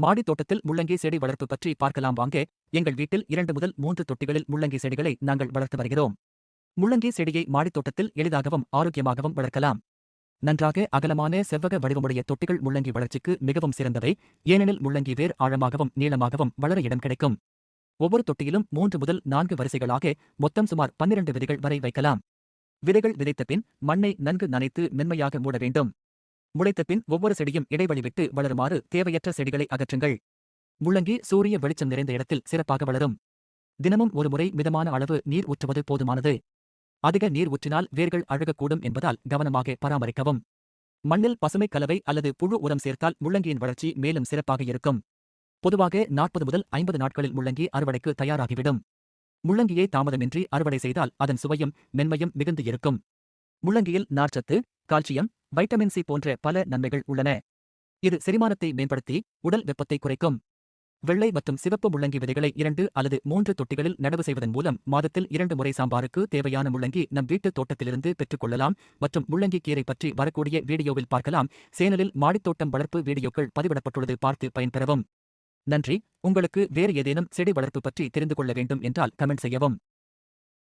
மாடித் தோட்டத்தில் முள்ளங்கி செடி வளர்ப்பு பற்றி பார்க்கலாம் வாங்க. எங்கள் வீட்டில் இரண்டு முதல் மூன்று தொட்டிகளில் முள்ளங்கி செடிகளை நாங்கள் வளர்த்து வருகிறோம். முள்ளங்கி செடியை மாடித் தோட்டத்தில் எளிதாகவும் ஆரோக்கியமாகவும் வளர்க்கலாம். நன்றாக அகலமான செவ்வக வடிவமுடைய தொட்டிகள் முள்ளங்கி வளர்ச்சிக்கு மிகவும் சிறந்தவை. ஏனெனில் முள்ளங்கி வேர் ஆழமாகவும் நீளமாகவும் வளர இடம் கிடைக்கும். ஒவ்வொரு தொட்டியிலும் மூன்று முதல் நான்கு வரிசைகளாக மொத்தம் சுமார் பன்னிரண்டு விதைகள் வரை வைக்கலாம். விதைகள் விதைத்த பின் மண்ணை நன்கு நனைத்து மென்மையாக மூட வேண்டும். முளைத்த பின் ஒவ்வொரு செடியும் இடைவெளி விட்டு வளருமாறு தேவையற்ற செடிகளை அகற்றுங்கள். முள்ளங்கி சூரிய வெளிச்சம் நிறைந்த இடத்தில் சிறப்பாக வளரும். தினமும் ஒருமுறை மிதமான அளவு நீர் ஊற்றுவது போதுமானது. அதிக நீர் ஊற்றினால் வேர்கள் அழுகக்கூடும் என்பதால் கவனமாக பராமரிக்கவும். மண்ணில் பசுமை கலவை அல்லது புழு உரம் சேர்த்தால் முள்ளங்கியின் வளர்ச்சி மேலும் சிறப்பாக இருக்கும். பொதுவாக நாற்பது முதல் ஐம்பது நாட்களில் முள்ளங்கி அறுவடைக்கு தயாராகிவிடும். முள்ளங்கியை தாமதமின்றி அறுவடை செய்தால் அதன் சுவையும் மென்மையும் மிகுந்து இருக்கும். முள்ளங்கியில் நார்ச்சத்து கால்சியம் வைட்டமின் சி போன்ற பல நன்மைகள் உள்ளன. இது செரிமானத்தை மேம்படுத்தி உடல் வெப்பத்தை குறைக்கும். வெள்ளை மற்றும் சிவப்பு முள்ளங்கி விதைகளை இரண்டு அல்லது மூன்று தொட்டிகளில் நடவு செய்வதன் மூலம் மாதத்தில் இரண்டு முறை சாம்பாருக்கு தேவையான முள்ளங்கி நம் வீட்டு தோட்டத்திலிருந்து பெற்றுக்கொள்ளலாம் மற்றும் முள்ளங்கி கீரை பற்றி வரக்கூடிய வீடியோவில் பார்க்கலாம். சேனலில் மாடித்தோட்டம் வளர்ப்பு வீடியோக்கள் பதிவிடப்பட்டுள்ளது பார்த்து பயன்பெறவும். நன்றி. உங்களுக்கு வேறு ஏதேனும் செடி வளர்ப்பு பற்றி தெரிந்து கொள்ள வேண்டும் என்றால் கமெண்ட் செய்யவும்.